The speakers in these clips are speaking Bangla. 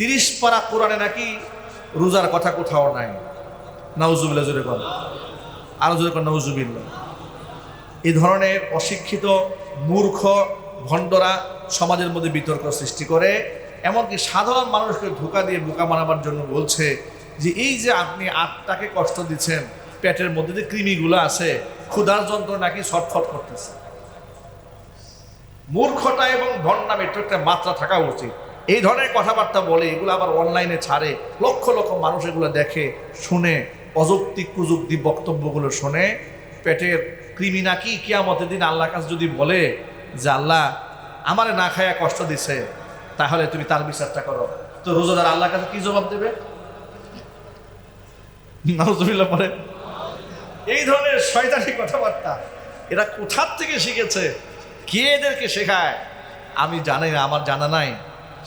তিরিশ পারা কোরআনে নাকি রোজার কথা কোথাও নাই। নাউজুবিল্লা জোরে কর আরও জোরে কর নাউজুবিল্লা এই ধরনের অশিক্ষিত, মূর্খ, ভণ্ডরা সমাজের মধ্যে বিতর্ক সৃষ্টি করে, এমনকি সাধারণ মানুষকে ধোকা দিয়ে বোকা মানাবার জন্য বলছে যে, এই যে আপনি আত্মাকে কষ্ট দিচ্ছেন, পেটের মধ্যে যে কৃমিগুলো আছে, ক্ষুধার যন্ত্র নাকি ছটফট করতেছে। মূর্খতা এবং ভণ্ডাম একটু একটা মাত্রা থাকা উচিত। এই ধরনের কথাবার্তা বলে, এগুলো আবার অনলাইনে ছাড়ে, লক্ষ লক্ষ মানুষ এগুলো দেখে, শুনে, অযৌক্তিক প্রযুক্তি বক্তব্যগুলো শুনে। পেটের কৃমি নাকি কিয়ামতের দিন আল্লাহ কাছে যদি বলে যে, আল্লাহ, আমারে না খায়া কষ্ট দিছে, তাহলে তুমি তার বিচারটা করো। তো রোজাদার আল্লাহ কাছে কি জবাব দেবে? নাউজুবিল্লাহ পরে এই ধরনের শয়তানি কথাবার্তা, এরা কোথার থেকে শিখেছে? কে এদেরকে শেখায়? আমি জানি না, আমার জানা নাই।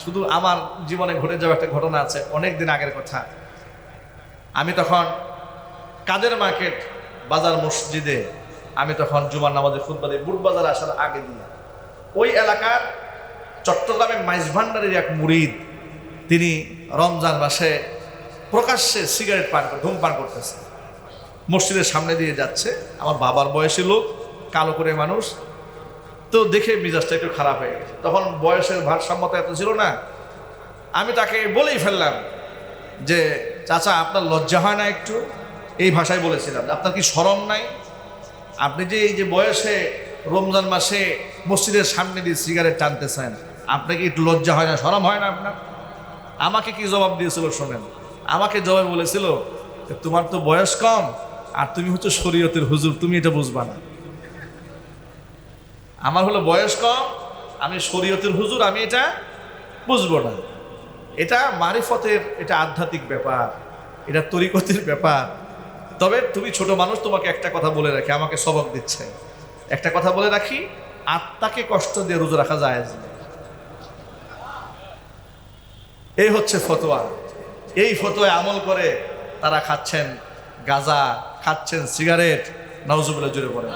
শুধু আমার জীবনে ঘটে যাওয়া একটা ঘটনা আছে, অনেক দিন আগের কথা। আমি তখন কাদের মার্কেট বাজার মসজিদে, আমি তখন জুমার নামাজে ফুটবলে বুট বাজার আসার আগে দিয়ে ওই এলাকার চট্টগ্রামের মাইজ ভান্ডারের এক মুরিদ, তিনি রমজান মাসে প্রকাশ্যে সিগারেট পান ধূমপান করতেছে। মসজিদের সামনে দিয়ে যাচ্ছে, আমার বাবার বয়সী লোক, কালো করে মানুষ তো দেখে মিজাজটা একটু খারাপ হয়ে গেছে। তখন বয়সের ভারসাম্যতা এত ছিল না। আমি তাকে বলেই ফেললাম যে, চাচা, আপনার লজ্জা হয় না একটু? এই ভাষায় বলেছিলাম। আপনার কি সরম নাই? আপনি যে এই যে বয়সে রমজান মাসে মসজিদের সামনে দিয়ে সিগারেট টানতেছেন, আপনাকে একটু লজ্জা হয় না সরম হয় না আপনার? আমাকে কি জবাব দিয়েছিল শোনেন? আমাকে জবাব বলেছিল তোমার তো বয়স কম, আর তুমি হচ্ছে শরীয়তের হুজুর, তুমি এটা বুঝবা না। আমার হলো বয়স কম, আমি শরীয়তের হুজুর, আমি এটা বুঝব না। এটা মারিফতের এটা আধ্যাত্মিক ব্যাপার, এটা তরিকতের ব্যাপার। তবে তুমি ছোট মানুষ, তোমাকে একটা কথা বলে রাখি, আমাকে সবক দিচ্ছে। একটা কথা বলে রাখি, আত্মাকে কষ্ট দিয়ে রোজা রাখা যায়। এই হচ্ছে ফতোয়া। এই ফতোয়ায় আমল করে তারা খাচ্ছেন গাজা, খাচ্ছেন সিগারেট নওজুবুল্লাহ জুড়ে পড়ে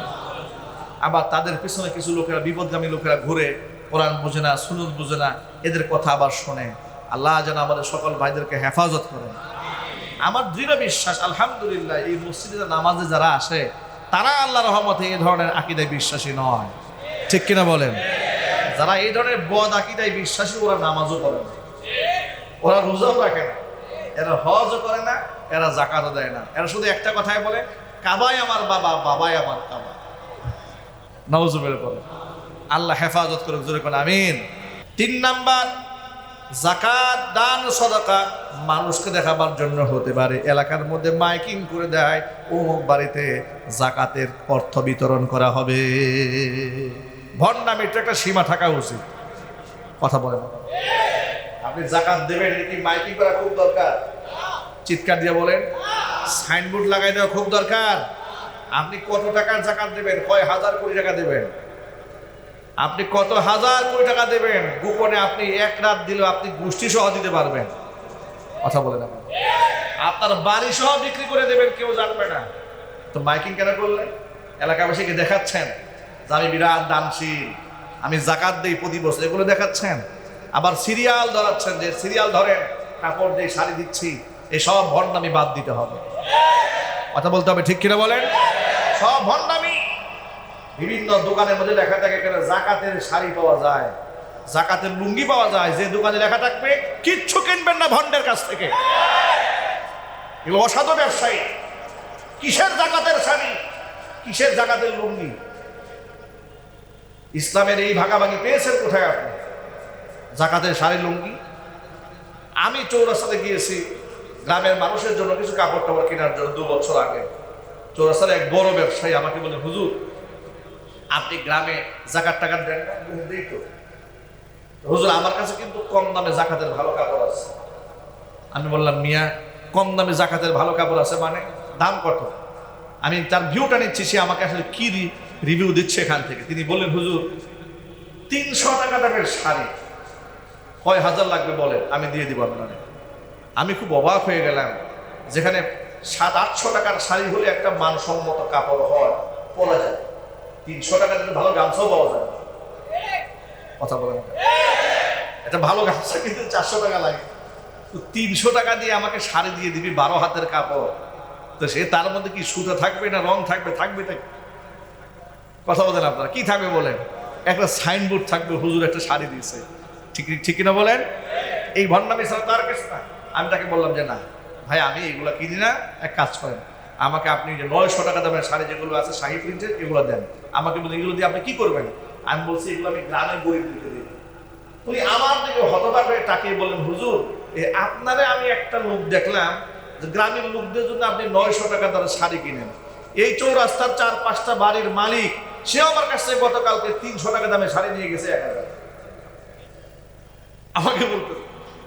আবার তাদের পিছনে কিছু লোকেরা, বিপদগামী লোকেরা ঘুরে কোরআন বোঝে না সুনুদ বোঝে না, এদের কথা আবার শোনে। আল্লাহ যেন আমাদের সকল ভাইদেরকে হেফাজত করেন। আমার দৃঢ় বিশ্বাস, আলহামদুলিল্লাহ, এই মসজিদে নামাজে যারা আসে, তারা আল্লাহ রহমতে এই ধরনের আকিদায় বিশ্বাসী নয়। ঠিক কিনা বলেন? যারা এই ধরনের বদ আকিদায় বিশ্বাসী, ওরা নামাজও করে না। ওরা রোজাও রাখে না। এরা হজও করে না, এরা জাকাতও দেয় না। এরা শুধু একটা কথাই বলে, কাবাই আমার বাবা, বাবাই আমার কাবা। আল্লাহ হেফাজত করে জোরে করে আমিন। তিন নাম্বার জাকাত দান সদকা মানুষকে দেখাবার জন্য হতে পারে। এলাকার মধ্যে মাইকিং করে দেয়, অমুক বাড়িতে জাকাতের অর্থ বিতরণ করা হবে। ভণ্ডামির তো একটা সীমা থাকা উচিত। কথা বলেন। আপনি জাকাত দেবেন কি মাইকিং করা খুব দরকার? চিৎকার দিয়ে বলেন। সাইনবোর্ড লাগাই দেওয়া খুব দরকার। আপনি কত টাকার জাকাত দেবেন? কয় হাজার কোটি টাকা দেবেন? আপনি কত হাজার কোটি টাকা দেবেন? গোপনে আপনি এক রাত দিলেও আপনি গোষ্ঠী সহ দিতে পারবেন। কথা বলে না আপনার বাড়ি সহ বিক্রি করে দেবেন, কেউ জানবে না। তো মাইকিং কেন করলেন? এলাকাবাসীকে দেখাচ্ছেন যে আমি বিরাট দানশীল, আমি জাকাত দিই প্রতি বছর, এগুলো দেখাচ্ছেন। আবার সিরিয়াল ধরাচ্ছেন যে, সিরিয়াল ধরেন, কাপড় দিয়ে শাড়ি দিচ্ছি এই সব ভণ্ডামি বাদ দিতে হবে। কথা বলতে হবে, ঠিক কিনা বলেন? সব ভণ্ডামি। বিভিন্ন দোকানের মধ্যে লেখা থাকে, এখানে জাকাতের শাড়ি পাওয়া যায়, জাকাতের লুঙ্গি পাওয়া যায়, যে দোকানে লেখা থাকবে, কিচ্ছু কিনবেন না ভণ্ডের কাছ থেকে। অসাধু ব্যবসায়ী। কিসের জাকাতের শাড়ি? কিসের জাকাতের লুঙ্গি? ইসলামের এই ভাগাভাগি পেয়েছেন কোথায় আপনি? জাকাতের শাড়ি লুঙ্গি? আমি চৌরাস্তাতে গিয়েছি, গ্রামের মানুষের জন্য কিছু কাপড় টাপড় কেনার জন্য দু বছর আগে। চৌরাস্তার এক বড় ব্যবসায়ী আমাকে বলে, হুজুর, আপনি গ্রামে জাকাত টাকাত দেন? হুজুর, আমার কাছে কিন্তু কম দামে জাকাতের ভালো কাপড় আছে। আমি বললাম, মিয়া, কম দামে জাকাতের ভালো কাপড় আছে মানে দাম কত? আমি তার ভিউটা নিচ্ছি, সে আমাকে আসলে কি রিভিউ দিচ্ছে এখান থেকে। তিনি বললেন, হুজুর, তিনশো টাকা দামের শাড়ি। কয় হাজার লাগবে বলেন, আমি দিয়ে দিব আপনার। আমি খুব অবাক হয়ে গেলাম। যেখানে সাত, আটশো টাকার শাড়ি হলে একটা মানসম্মত কাপড় হয় পরা যায়। তিনশো টাকা দিলে ভালো গামছাও পাওয়া যায়। কথা বলেন। এটা ভালো গামছা কিন্তু চারশো টাকা লাগে। তো তিনশো টাকা দিয়ে আমাকে শাড়ি দিয়ে দিবি বারো হাতের কাপড়, তো সে তার মধ্যে কি সুতা থাকবে না রং থাকবে? থাকবে তা। কথা বলেন আপনারা, কি থাকবে বলেন? একটা সাইনবোর্ড থাকবে, হুজুর একটা শাড়ি দিয়েছে। ঠিক ঠিক কিনা বলেন? এই ভণ্ডামি ছাড়া তার কাছে আমি তাকে বললাম যে না। ভাই, আমি এগুলো কিনি না এক কাজ করেন। আমাকে আপনি যে নয়শো টাকা দামের শাড়ি যেগুলো আছে শাহি প্রিন্টের, এগুলো দেন। আমাকে বলে এগুলো দিয়ে আপনি কি করবেন? আমি বলছি, এগুলো আমি গ্রামের গরিবদেরকে দিই। উনি আমার দিকে হতবাক হয়ে তাকিয়ে বলেন হুজুর আপনারে আমি একটা লোক দেখলাম যে গ্রামের লোকদের জন্য আপনি নয়শো টাকা দ্বারা শাড়ি কিনেন। এই চৌরাস্তার চার পাঁচটা বাড়ির মালিক সে আমার কাছ থেকে গতকালকে তিনশো টাকা দামে শাড়ি নিয়ে গেছে এক হাজার। আমাকে বলতো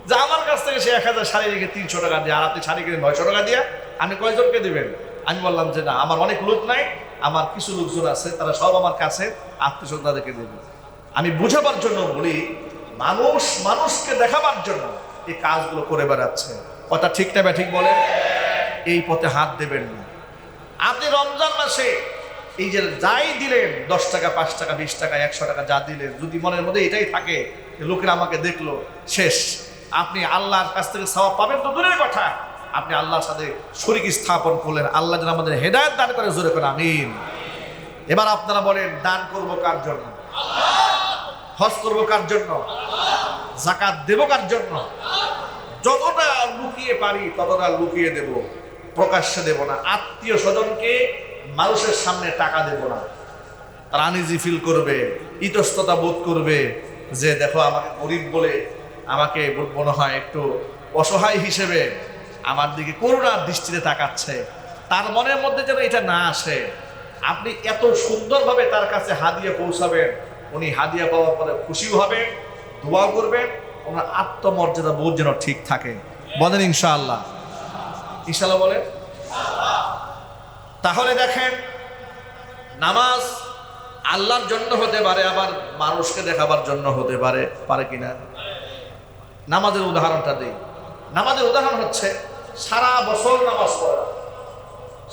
যে আমার কাছ থেকে সে এক হাজার শাড়ি রেখে তিনশো টাকা দিয়ে, আর আপনি শাড়ি কিনে নয়শো টাকা দিয়ে আমি কয়জনকে দিবেন? আমি বললাম যে না, আমার অনেক লোক নাই, আমার কিছু লোকজন আছে, তারা সব আমার কাছে আত্মীয় স্বজনদেরকে দেবে। আমি বুঝাবার জন্য বলি, মানুষ মানুষকে দেখাবার জন্য এই কাজগুলো করে বেড়াচ্ছে। কথা ঠিক না ঠিক বলে এই পথে হাত দেবেন না। আপনি রমজান মাসে এই যে যাই দিলেন, দশ টাকা, পাঁচ টাকা, বিশ টাকা, একশো টাকা যা দিলেন, যদি মনের মধ্যে এটাই থাকে লোকেরা আমাকে দেখল, শেষ। আপনি আল্লাহর কাছ থেকে সওয়াব পাবেন তো দূরের কথা। আপনি আল্লাহর সাথে শরীক স্থাপন করলেন, আল্লাহ যেন আমাদের হেদায়ত দান করে, জোরে করে আমিন। এবার আপনারা বলেন, দান করব কার জন্য? হজ করব কার জন্য? জাকাত দেবো কার জন্য? যতটা লুকিয়ে পারি, ততটা লুকিয়ে দেব। প্রকাশ্যে দেব না। আত্মীয় স্বজনকে মানুষের সামনে টাকা দেব না। তারা আনিজি ফিল করবে, ইতস্ততা বোধ করবে যে, দেখো, আমাকে গরিব বলে আমাকে মনে হয় একটু অসহায় হিসেবে আমার দিকে করুণার দৃষ্টিতে তাকাচ্ছে। তার মনের মধ্যে যেন এটা না আসে। আপনি এত সুন্দরভাবে তার কাছে হাদিয়া পৌঁছাবেন, উনি হাদিয়া পাওয়ার পরে খুশিও হবেন দোয়া করবেন, ওনার আত্মমর্যাদা বোধ যেন ঠিক থাকে। বলেন ইনশাআল্লাহ। ইনশাআল্লাহ বলেন। তাহলে দেখেন, নামাজ আল্লাহর জন্য হতে পারে, আবার মানুষকে দেখাবার জন্য হতে পারে পারে কিনা? নামাজের উদাহরণটা দিই। নামাজের উদাহরণ হচ্ছে, সারা বছর নামাজ পড়া।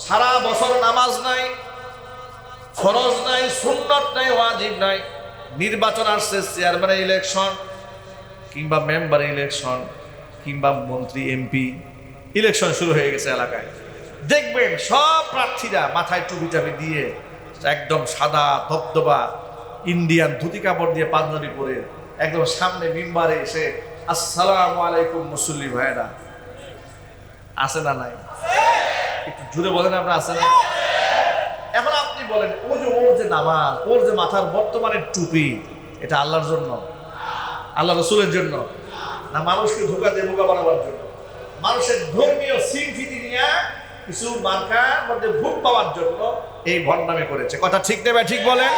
সারা বছর নামাজ নাই, ফরজ নাই, সুন্নত নাই, ওয়াজিব নাই। নির্বাচন আসছে, চেয়ারম্যানের ইলেকশন কিংবা মেম্বার ইলেকশন কিংবা মন্ত্রী, এমপি, ইলেকশন শুরু হয়ে গেছে এলাকায়। দেখবেন সব প্রার্থীরা মাথায় টুপি টাপি দিয়ে একদম সাদা, ধবধবা, ইন্ডিয়ান ধুতি কাপড় দিয়ে পাঞ্জাবি পরে একদম সামনে মেম্বারে এসে আসসালামু আলাইকুম মুসল্লি ভাইরা আছে না নাই? একটু জুড়ে বলেন আপনার, আছে না? এখন আপনি বলেন ও যে, ওর যে নামাজ, ওর যে মাথার বর্তমানে টুপি, এটা আল্লাহর জন্য? আল্লাহ রসুলের জন্য? না মানুষকে ধোকা দিয়ে বোকা বানাবার জন্য? মানুষের ধর্মীয় সিংফিতি নিয়ে কিছু মার্কার মধ্যে ভোট পাওয়ার জন্য এই ভণ্ডামি করেছে। কথা ঠিক নেবে ঠিক বলেন?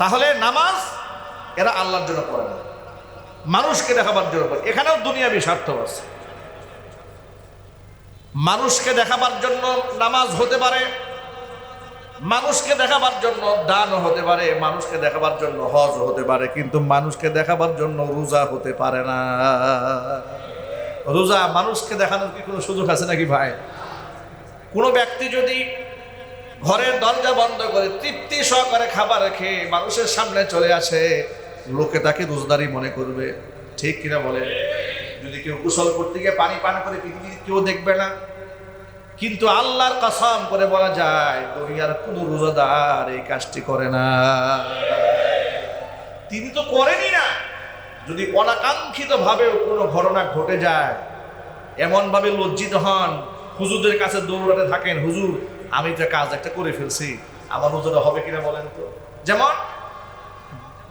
তাহলে নামাজ এরা আল্লাহর জন্য পড়ে না। মানুষকে দেখাবার জন্য পড়ে। এখানেও দুনিয়াবি স্বার্থ আছে। মানুষকে দেখাবার জন্য নামাজ হতে পারে, মানুষকে দেখাবার জন্য দান হতে পারে, মানুষকে দেখাবার জন্য হজ হতে পারে, কিন্তু মানুষকে দেখাবার জন্য রোজা হতে পারে না। রোজা মানুষকে দেখানোর কি কোনো সুযোগ আছে নাকি ভাই? কোনো ব্যক্তি যদি ঘরের দরজা বন্ধ করে তৃপ্তি সহকারে খাবার খেয়ে মানুষের সামনে চলে আসে লোকে তাকে রোজদারি মনে করবে। ঠিক কিনা বলে যদি কেউ কুশল করতে গিয়ে পানি পান করে পৃথিবীর কেউ দেখবে না। কিন্তু আল্লাহর কসম করে বলা যায়, দুনিয়ার কোন রোজাদার এই কাজটি করে না। তিনি তো করেনই না। যদি অনাকাঙ্ক্ষিত ভাবেও কোনো ঘটনা ঘটে যায় এমন ভাবে লজ্জিত হন, হুজুরদের কাছে দৌড়াতে থাকেন, হুজুর, আমি তো কাজ একটা করে ফেলছি। আমার রোজাটা হবে কিনা বলেন তো? যেমন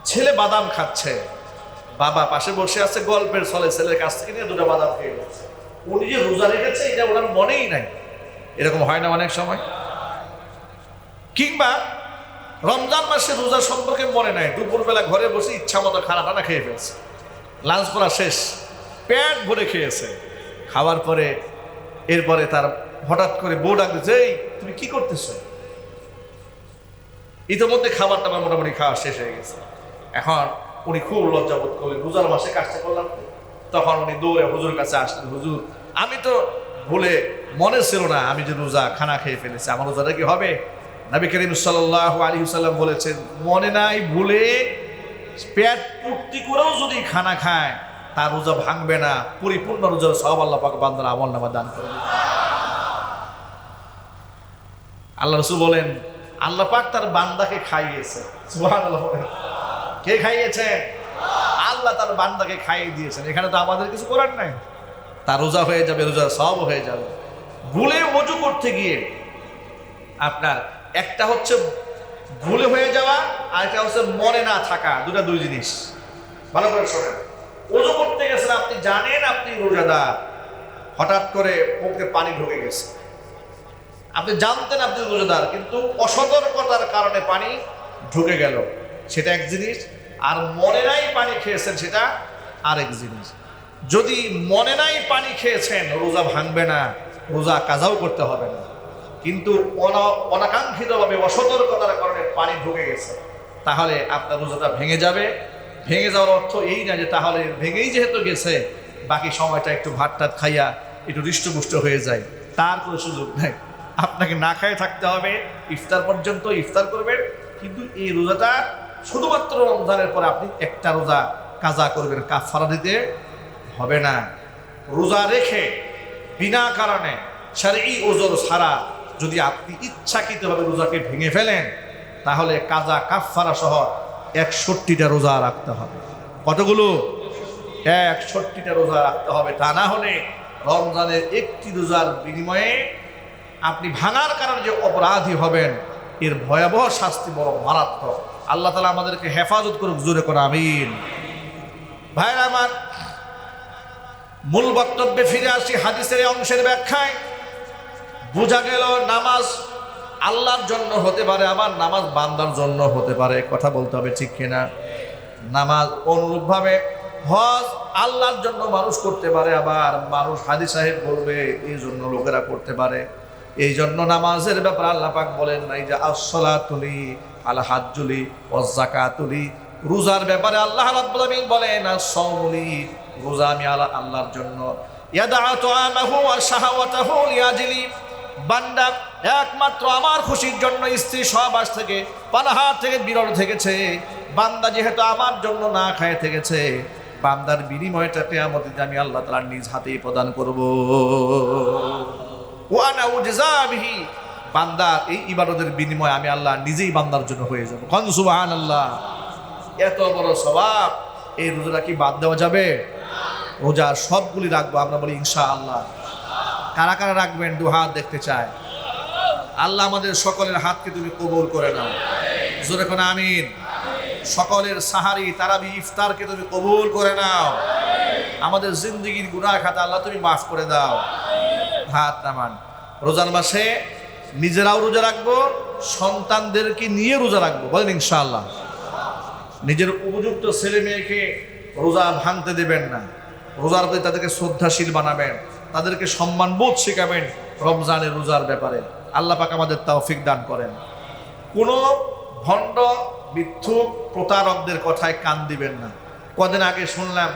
ছেলে বাদাম খাচ্ছে। বাবা পাশে বসে আছে গল্পের ছলে, ছেলের কাছ থেকে নিয়ে দুটো বাদাম খেয়ে যাচ্ছে উনি যে রোজা রেখেছে, এটা ওনার মনেই নাই। এরকম হয় না অনেক সময়। কিংবা রমজান মাসে রোজা সম্পর্কে মনে নাই। দুপুরবেলা ঘরে বসে ইচ্ছা মতো খানা টানা খেয়ে ফেলছে। লাঞ্চ করা শেষ। পেট ভরে খেয়েছে। খাওয়ার পরে, এরপরে তার হঠাৎ করে বউ ডাকতেছে এই, তুমি কি করতেছো? ইতিমধ্যে খাবারটা আমার মোটামুটি খাওয়া শেষ হয়ে গেছে। এখন উনি খুব লজ্জা বোধ করলেন। রোজার মাসে কাজটা করলাম তখন উনি দৌড়ে হুজুর কাছে আসলেন, হুজুর, আমি তো ভুলে, মনে ছিল না আমি যে রোজা খানা খেয়ে ফেলেছি। আমার রোজাটা কি হবে? নবী করিম সাল্লাহ আলী সাল্লাম বলেছেন, মনে নাই, ভুলে, পেট পূর্তি করেও যদি খানা খায়, তার রোজা ভাঙবে না। পরিপূর্ণ রোজার সব আল্লাহ পাক বান্দার আমল নামা দান করে দিবে। আল্লাহ রসুল বলেন, আল্লাহ পাক তার বান্দাকে খাইয়েছে। সুবহানাল্লাহ। বলেন। কে খাইয়েছে আল্লাহ তার বান্দাকে খাইয়ে দিয়েছেন। এখানে তো আমাদের কিছু করার নাই। তার রোজা হয়ে যাবে, রোজা সব হয়ে যাবে। ভুলে অজু করতে গিয়ে আপনার একটা হচ্ছে ভুলে হয়ে যাওয়া, আর একটা হচ্ছে মনে না থাকা দুটা দুই জিনিস। ভালো করে শোনেন। ওজু করতে গেছেন, আপনি জানেন আপনি রোজাদার। হঠাৎ করে মুখে পানি ঢুকে গেছে। আপনি জানতেন আপনি রোজাদার, কিন্তু অসতর্কতার কারণে পানি ঢুকে গেল। সেটা এক জিনিস, আর মনে নাই পানি খেয়েছেন সেটা আরেক জিনিস। যদি মনে নাই পানি খেয়েছেন, রোজা ভাঙবে না, রোজা কাজাও করতে হবে না। কিন্তু অনা- অনাকাঙ্ক্ষিতভাবে অসতর্কতার কারণে পানি ঢুকে গেছে, তাহলে আপনার রোজাটা ভেঙে যাবে। ভেঙে যাওয়ার অর্থ এই না যে তাহলে ভেঙেই যেহেতু গেছে, বাকি সময়টা একটু ভাত টাত খাইয়া একটু হৃষ্টপুষ্ট হয়ে যায়। তার কোনো সুযোগ নেই। আপনাকে না খায় থাকতে হবে, ইফতার পর্যন্ত ইফতার করবেন, কিন্তু এই রোজাটা শুধুমাত্র রমজানের পরে আপনি একটা রোজা কাজা করবেন কাফারা দিতে হবে না। রোজা রেখে বিনা কারণে শারী ওজোর ছাড়া যদি আপনি ইচ্ছাকৃতভাবে রোজাকে ভেঙে ফেলেন, তাহলে কাজা কাফারা সহ একষট্টিটা রোজা রাখতে হবে। কতগুলো? একষট্টিটা রোজা রাখতে হবে। তা না হলে রমজানের একটি রোজার বিনিময়ে আপনি ভাঙার কারণে যে অপরাধী হবেন, এর ভয়াবহ শাস্তি বড় মারাত্মক। আল্লাহ তালা আমাদেরকে হেফাজত করুক, জোরে করে আমিন। ভাইরা আমার, মূল বক্তব্যে ফিরে আসি হাদিসের অংশের ব্যাখ্যায়। বোঝা গেল নামাজ আল্লাহর জন্য হতে পারে, আবার নামাজ বান্দার জন্য হতে পারে। কথা বলতে হবে ঠিক কিনা? নামাজ অনুরূপভাবে হজ আল্লাহর জন্য মানুষ করতে পারে, আবার মানুষ হাদি সাহেব বলবে, এই জন্য লোকেরা করতে পারে। এই জন্য নামাজের ব্যাপারে আল্লাহ পাক বলেন নাই যে আসলা তুলি আল হাজুলি ও জাকাতুলি রোজার ব্যাপারে আল্লাহ রাব্বুল আলামিন বলেন আসসাউলি রোজা আমি আল্লাহ আল্লাহর জন্য। ইয়াদা তুআমাহু ওয়া শাহাওয়াতাহু লিয়াজলি। বান্দা একমাত্র আমার খুশির জন্য স্ত্রী সহবাস থেকে পানাহার থেকে বিরল থেকেছে। বান্দা যেহেতু আমার জন্য না খায় থেকেছে, বান্দার বিনিময়টা কেয়ামতিতে আমি আল্লাহ তাআলা নিজ হাতেই প্রদান করব। ওয়ানা উজজাবিহি বান্দা, এই ইবাদতের বিনিময় আমি আল্লাহ নিজেই বান্দার জন্য হয়ে যাব। কন সুবহানাল্লাহ। এত বড় স্বভাব। এই রোজাটা কি বাদ দেওয়া যাবে? রোজা সবগুলি রাখব, আমরা বলি ইনশা আল্লাহ কারা কারা রাখবেন? দু হাত দেখতে চায় আল্লাহ আমাদের সকলের হাতকে তুমি কবুল করে নাও। জোরে কোন আমিন। সকলের সাহারি, তারাবি, ইফতারকে তুমি কবুল করে নাও। আমাদের জিন্দগির গুনাহ খাতা আল্লাহ তুমি মাফ করে দাও। হাত নামান। রোজার মাসে নিজেরাও রোজা রাখব, সন্তানদেরকে নিয়ে রোজা রাখব, বলেন ইনশাআল্লাহ। নিজের উপযুক্ত ছেলে মেয়েকে রোজা ভাঙতে দেবেন না। রোজার প্রতি তাদেরকে শ্রদ্ধাশীল বানাবেন, তাদেরকে সম্মানবোধ শেখাবেন রমজানের রোজার ব্যাপারে। আল্লাহ পাক আমাদের তৌফিক দান করেন। কোনো ভণ্ড, মিথ্যুক, প্রতারকদের কথায় কান দিবেন না। কদিন আগে শুনলাম